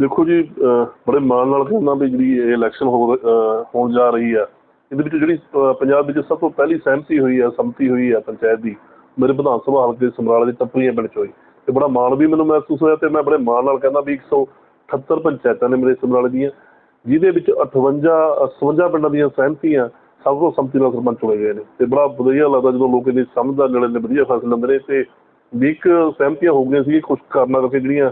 ਦੇਖੋ ਜੀ ਬੜੇ ਮਾਣ ਨਾਲ ਕਹਿੰਦਾ ਵੀ ਜਿਹੜੀ ਇਹ ਇਲੈਕਸ਼ਨ ਹੋ, ਅਹ, ਹੋਣ ਜਾ ਰਹੀ ਆ। ਇਹਦੇ ਵਿੱਚ ਜਿਹੜੀ ਪੰਜਾਬ ਵਿੱਚ ਸਭ ਤੋਂ ਪਹਿਲੀ ਸਹਿਮਤੀ ਹੋਈ ਹੈ ਸੰਮਤੀ ਹੋਈ ਹੈ ਪੰਚਾਇਤ ਦੀ, ਮੇਰੇ ਵਿਧਾਨ ਸਭਾ ਹਲਕੇ ਸਮਰਾਲੇ ਦੇ ਟੱਪਰੀਆਂ ਪਿੰਡ ਚ ਹੋਈ ਤੇ ਬੜਾ ਮਾਣ ਵੀ ਮੈਨੂੰ ਮਹਿਸੂਸ ਹੋਇਆ ਤੇ ਮੈਂ ਬੜੇ ਮਾਣ ਨਾਲ ਕਹਿੰਦਾ ਵੀ 178 ਪੰਚਾਇਤਾਂ ਨੇ ਮੇਰੇ ਸਮਰਾਲੇ ਦੀਆਂ, ਜਿਹਦੇ ਵਿੱਚ 58 57 ਪਿੰਡਾਂ ਦੀਆਂ ਸਹਿਮਤੀਆਂ ਸਭ ਤੋਂ ਸੰਮਤੀ ਨਾਲ ਸਰਪੰਚ ਚੁਣੇ ਗਏ ਨੇ। ਤੇ ਬੜਾ ਵਧੀਆ ਲੱਗਦਾ ਜਦੋਂ ਲੋਕ ਇਹਦੀ ਸਮਝਦਾ ਜਿਹੜੇ ਨੇ ਵਧੀਆ ਫੈਸਲੇ ਲੈਂਦੇ ਨੇ ਤੇ ਵੀ ਇੱਕ ਸਹਿਮਤੀਆਂ ਹੋ ਗਈਆਂ ਸੀ ਕੁਝ ਕਾਰਨਾਂ ਕਰਕੇ ਜਿਹੜੀਆਂ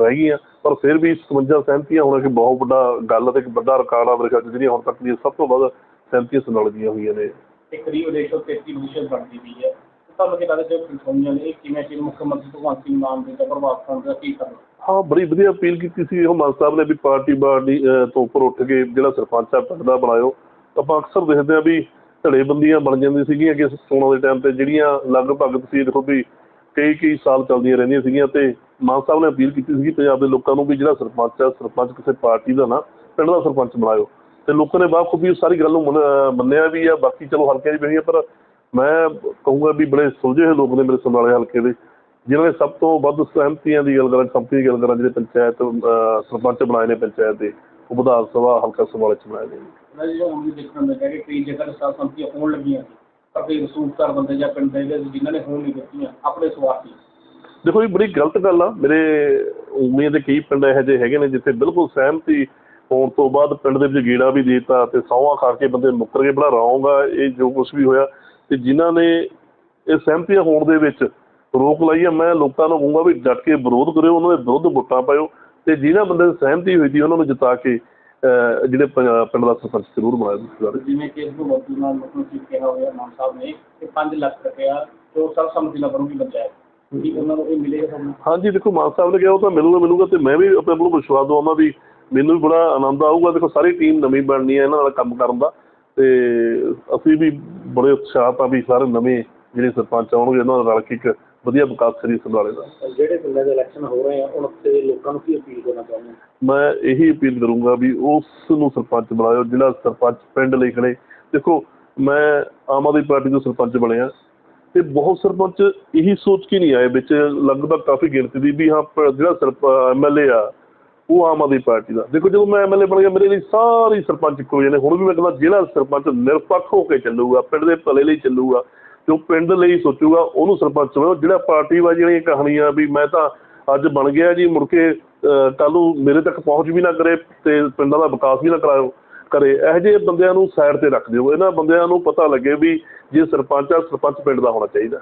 ਰਹਿ ਗਈਆਂ। ਪਰ ਫਿਰ ਵੀ 57 ਸਹਿਮਤੀਆਂ ਹੋਣਾ ਕਿ ਬਹੁਤ ਵੱਡਾ ਗੱਲ ਅਤੇ ਇੱਕ ਵੱਡਾ ਰਿਕਾਰਡ ਆ ਮੇਰੇ ਖਿਆਲ 'ਚ ਜਿਹੜੀਆਂ ਹੁਣ ਤੱਕ ਦੀਆਂ ਸਭ ਤੋਂ ਵੱਧ ਸਹਿਮਤੀਆਂ ਸਮਰਾਲੇ ਦੀਆਂ ਹੋਈਆਂ ਨੇ। ਤੇ ਕਰੀਬ 133 ਪੋਜੀਸ਼ਨ ਬਣਦੀ ਪਈ ਹੈ। ਤੇ ਤੁਹਾਨੂੰ ਕੀ ਲੱਗਦਾ ਜੇ ਪਿੰਡੋਂ ਨੇ ਇਹ ਕਿਵੇਂ ਕਿ ਮੁੱਖ ਮੰਤਰੀ ਭਗਵੰਤ ਸਿੰਘ ਮਾਨ ਦਾ ਪ੍ਰਭਾਵ ਪਾਉਣ ਕੀ ਕਰਨਾ? ਹਾਂ ਬੜੀ ਵਧੀਆ ਅਪੀਲ ਕੀਤੀ ਸੀ। ਉਹ ਮਾਨ ਸਾਹਿਬ ਨੇ ਵੀ ਪਾਰਟੀ ਅਹ, ਤੋਂ ਉੱਪਰ ਉੱਠ ਕੇ ਜਿਹੜਾ ਸਰਪੰਚ ਆ ਪਿੰਡ ਦਾ ਬਣਾਇਓ। ਆਪਾਂ ਅਕਸਰ ਦੇਖਦੇ ਆ ਵੀ ਧੜੇਬੰਦੀਆਂ ਬਣ ਜਾਂਦੀਆਂ ਸੀਗੀਆਂ ਕਿ ਚੋਣਾਂ ਦੇ ਟਾਈਮ ਤੇ ਜਿਹੜੀਆਂ ਲਗਭਗ ਤੁਸੀਂ ਦੇਖੋ ਵੀ ਕਈ ਕਈ ਸਾਲ ਚੱਲਦੀਆਂ ਰਹਿੰਦੀਆਂ ਸੀਗੀਆਂ ਤੇ ਮਾਨ ਸਾਹਿਬ ਨੇ ਅਪੀਲ ਕੀਤੀ ਸੀ ਪੰਜਾਬ ਦੇ ਲੋਕਾਂ ਨੂੰ ਵੀ ਜਿਹੜਾ ਸਰਪੰਚ ਆ, ਸਰਪੰਚ ਕਿਸੇ ਪਾਰਟੀ ਦਾ ਨਾ, ਪਿੰਡ ਦਾ ਸਰਪੰਚ ਬਣਾਇਓ। ਤੇ ਲੋਕਾਂ ਨੇ ਬਾਖੂਬੀ ਸਾਰੀ ਗੱਲ ਨੂੰ ਮੰਨਿਆ ਵੀ ਆ, ਬਾਕੀ ਚਲੋ ਹਲਕਿਆਂ 'ਚ ਵੀ ਪਰ ਮੈਂ ਕਹੂੰਗਾ ਵੀ ਬੜੇ ਸੁਲਝੇ ਹੋਏ ਲੋਕ ਨੇ ਮੇਰੇ ਸਮਰਾਲੇ ਹਲਕੇ ਦੇ, ਜਿਨ੍ਹਾਂ ਨੇ ਸਭ ਤੋਂ ਵੱਧ ਸਹਿਮਤੀਆਂ ਦੀ ਗੱਲ ਕਰਾਂ ਸੰਮਤੀ ਦੀ ਗੱਲ ਕਰਾਂ, ਜਿਹੜੇ ਪੰਚਾਇਤ ਸਰਪੰਚ ਬਣਾਏ ਨੇ ਪੰਚਾਇਤ ਦੇ, ਉਹ ਵਿਧਾਨ ਸਭਾ, ਹਲਕਾ ਸਮਰਾਲੇ ਚ ਬਣਾਏ ਨੇ। ਉਹਨਾਂ ਜਿਹੜਾ ਹੁਣ ਵੀ ਦੇਖਣ ਨੂੰ ਮਿਲਿਆ ਕਿ ਕਈ ਜਗ੍ਹਾ ਤੇ ਸਾਲ ਹੋਣ ਲੱਗੀਆਂ ਪਰ ਕਈ ਰਸੂਖਦਾਰ ਬੰਦੇ ਜਾਂ ਪਿੰਡ ਦੇ ਜਿਹੜੇ ਜਿਨ੍ਹਾਂ ਨੇ ਹੋਣ ਨਹੀਂ ਦਿੱਤੀਆਂ, ਆਪਣੇ ਸਵਾਰਥੀ ਦੇਖੋ ਇਹ ਬੜੀ ਗਲਤ ਗੱਲ ਆ। ਮੇਰੇ ਉਮੀਦ ਦੇ ਕਈ ਪਿੰਡ ਇਹੋ ਜਿਹੇ ਹੈਗੇ ਨੇ ਜਿੱਥੇ ਬਿਲਕੁਲ ਸਹਿਮਤੀ ਹੋਣ ਤੋਂ ਬਾਅਦ ਪਿੰਡ ਦੇ ਵਿੱਚ ਗੇੜਾ ਵੀ ਦੇਤਾ ਤੇ ਸੌਂਹਾਂ ਖਾ ਕੇ ਬੰਦੇ ਮੁੱਕਰ ਕੇ ਬੜਾ ਰੌਂਗਾ ਇਹ ਜੋ ਕੁਝ ਵੀ ਹੋਇਆ। ਤੇ ਜਿਨ੍ਹਾਂ ਨੇ ਇਹ ਸਹਿਮਤੀਆਂ ਹੋਣ ਦੇ ਵਿੱਚ ਰੋਕ ਲਾਈ ਆ, ਮੈਂ ਲੋਕਾਂ ਨੂੰ ਕਹੂੰਗਾ ਵੀ ਡਟ ਕੇ ਵਿਰੋਧ ਕਰਿਓ, ਉਹਨਾਂ ਦੇ ਵਿਰੁੱਧ ਵੋਟਾਂ ਪਾਇਓ ਤੇ ਜਿਨ੍ਹਾਂ ਬੰਦੇ ਦੀ ਸਹਿਮਤੀ ਹੋਈ ਸੀ, ਉਹਨਾਂ ਨੂੰ ਜਿਤਾ ਕੇ ਜਿਹੜੇ ਪਿੰਡ ਦਾ ਸਰਪੰਚ ਜ਼ਰੂਰ ਬਣਾਇਆ ਤੁਸੀਂ ਜਿਵੇਂ ਕਿ ਇਸ ਨੂੰ ਵਕੀਲ ਨਾਲ ਮੁੱਖ ਮੰਤਰੀ ਕਿਹਾ ਹੋਇਆ, ਮਾਨ ਸਾਹਿਬ ਨੇ ਕਿ 5 ਲੱਖ ਰੁਪਇਆ ਜੋ ਸਰਵ ਨਾਲ ਬਣੂਗੀ ਪੰਚਾਇਤ ਕੀ ਉਹਨਾਂ ਨੂੰ ਇਹ ਮਿਲੇਗਾ ਤੁਹਾਨੂੰ ਹਾਂਜੀ ਦੇਖੋ ਮਾਨ ਸਾਹਿਬ ਨੇ ਕਿਹਾ ਉਹ ਤਾਂ ਮਿਲੂਗਾ ਮਿਲੂਗਾ ਤੇ ਮੈਂ ਵੀ ਆਪਣੇ ਵੱਲੋਂ ਵਿਸ਼ਵਾਸ ਦਵਾਉਂਦਾ ਵੀ ਮੈਨੂੰ ਵੀ ਬੜਾ ਆਨੰਦ ਆਊਗਾ। ਦੇਖੋ ਸਾਰੀ ਟੀਮ ਨਵੀਂ ਬਣਨੀ ਹੈ ਇਹਨਾਂ ਨਾਲ ਕੰਮ ਕਰਨ ਦਾ ਤੇ ਅਸੀਂ ਵੀ ਬੜੇ ਉਤਸ਼ਾਹਤ ਆ ਵੀ ਸਾਰੇ ਨਵੇਂ ਜਿਹੜੇ ਸਰਪੰਚ ਆਉਣਗੇ ਇਹਨਾਂ ਨਾਲ ਰਲ ਕੇ ਇੱਕ ਵਧੀਆ ਵਿਕਾਸ ਕਰੀ ਸੰਭਾਲੇ ਦਾ। ਜਿਹੜੇ ਪਿੰਡਾਂ ਦੇ ਇਲੈਕਸ਼ਨ ਹੋ ਰਹੇ ਆ ਉਹਨਾਂ ਤੇ ਲੋਕਾਂ ਨੂੰ ਕੀ ਅਪੀਲ ਕਰਨਾ ਚਾਹੁੰਦੇ ਮੈਂ ਇਹੀ ਅਪੀਲ ਕਰੂੰਗਾ ਵੀ ਉਸ ਨੂੰ ਸਰਪੰਚ ਬਣਾਇਓ ਜਿਹੜਾ ਸਰਪੰਚ ਪਿੰਡ ਲਈ ਖੜੇ। ਦੇਖੋ ਮੈਂ ਆਮ ਆਦਮੀ ਪਾਰਟੀ ਤੋਂ ਸਰਪੰਚ ਬਣਿਆ ਤੇ ਬਹੁਤ ਸਰਪੰਚ ਇਹੀ ਸੋਚ ਕੇ ਨਹੀਂ ਆਏ ਵਿੱਚ ਲਗਭਗ ਕਾਫੀ ਗਿਣਤੀ ਦੀ ਵੀ ਹਾਂ ਪ- ਜਿਹੜਾ ਸਰਪ ਐਮਐਲਏ ਆ, ਉਹ ਆਮ ਆਦਮੀ ਪਾਰਟੀ ਦਾ। ਦੇਖੋ ਜਦੋਂ ਮੈਂ ਐਮਐਲਏ ਬਣ ਗਿਆ, ਮੇਰੇ ਲਈ ਸਾਰੇ ਸਰਪੰਚ ਇੱਕੋ ਜਿਹੇ ਨੇ। ਹੁਣ ਵੀ ਮੈਂ ਕਹਿੰਦਾ ਜਿਹੜਾ ਸਰਪੰਚ ਨਿਰਪੱਖ ਹੋ ਕੇ ਚੱਲੂਗਾ, ਪਿੰਡ ਦੇ ਭਲੇ ਲਈ ਚੱਲੂਗਾ, ਜੋ ਪਿੰਡ ਲਈ ਸੋਚੂਗਾ, ਉਹਨੂੰ ਸਰਪੰਚ ਬਣਾਓ ਜਿਹੜਾ ਪਾਰਟੀਬਾਜ਼ੀ ਵਾਲੀਆਂ ਕਹਾਣੀਆਂ ਵੀ ਮੈਂ ਤਾਂ ਅੱਜ ਬਣ ਗਿਆ ਜੀ, ਮੁੜ ਕੇ ਕੱਲ ਨੂੰ ਮੇਰੇ ਤੱਕ ਪਹੁੰਚ ਵੀ ਨਾ ਕਰੇ ਤੇ ਪਿੰਡਾਂ ਦਾ ਵਿਕਾਸ ਵੀ ਨਾ ਕਰਾਇਓ। ਕਰੇ, ਇਹੋ ਜਿਹੇ ਬੰਦਿਆਂ ਨੂੰ ਸਾਈਡ ਤੇ ਰੱਖ ਦਿਓ। ਇਹਨਾਂ ਬੰਦਿਆਂ ਨੂੰ ਪਤਾ ਲੱਗੇ ਵੀ ਜੇ ਸਰਪੰਚ ਆ, ਸਰਪੰਚ ਪਿੰਡ ਦਾ ਹੋਣਾ ਚਾਹੀਦਾ।